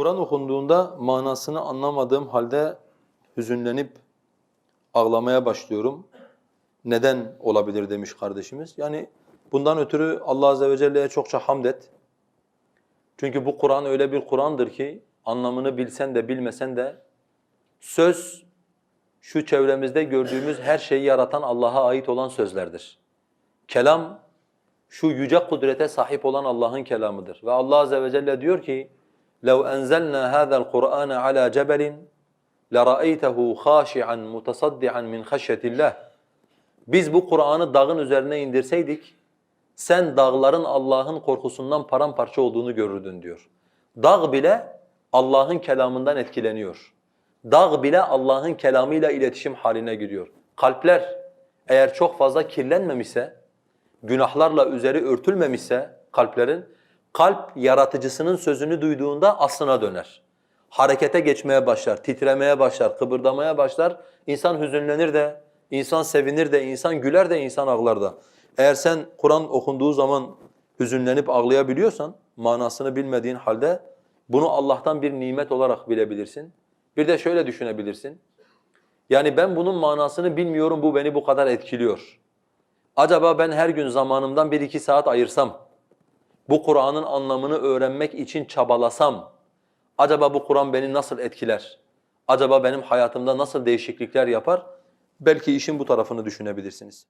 Kur'an okunduğunda manasını anlamadığım halde hüzünlenip ağlamaya başlıyorum. Neden olabilir demiş kardeşimiz. Yani bundan ötürü Allah azze ve celle'ye çokça hamd et. Çünkü bu Kur'an öyle bir Kur'an'dır ki anlamını bilsen de bilmesen de söz şu çevremizde gördüğümüz her şeyi yaratan Allah'a ait olan sözlerdir. Kelam şu yüce kudrete sahip olan Allah'ın kelamıdır. Ve Allah azze ve celle diyor ki: لَوْ أَنزَلْنَا هَذَا الْقُرْآنَ عَلَى جَبَلٍ لَرَأَيْتَهُ خَاشِعًا مُتَصَدِّعًا مِنْ خَشْيَةِ اللّٰهِ Biz bu Kur'an'ı dağın üzerine indirseydik, sen dağların Allah'ın korkusundan paramparça olduğunu görürdün diyor. Dağ bile Allah'ın kelamından etkileniyor. Dağ bile Allah'ın kelamıyla iletişim haline giriyor. Kalpler eğer çok fazla kirlenmemişse, günahlarla üzeri örtülmemişse kalplerin, kalp yaratıcısının sözünü duyduğunda aslına döner. Harekete geçmeye başlar, titremeye başlar, kıpırdamaya başlar. İnsan hüzünlenir de, insan sevinir de, insan güler de, insan ağlar da. Eğer sen Kur'an okunduğu zaman hüzünlenip ağlayabiliyorsan, manasını bilmediğin halde bunu Allah'tan bir nimet olarak bilebilirsin. Bir de şöyle düşünebilirsin. Yani ben bunun manasını bilmiyorum, bu beni bu kadar etkiliyor. Acaba ben her gün zamanımdan bir iki saat ayırsam, bu Kur'an'ın anlamını öğrenmek için çabalasam, acaba bu Kur'an beni nasıl etkiler? Acaba benim hayatımda nasıl değişiklikler yapar? Belki işin bu tarafını düşünebilirsiniz.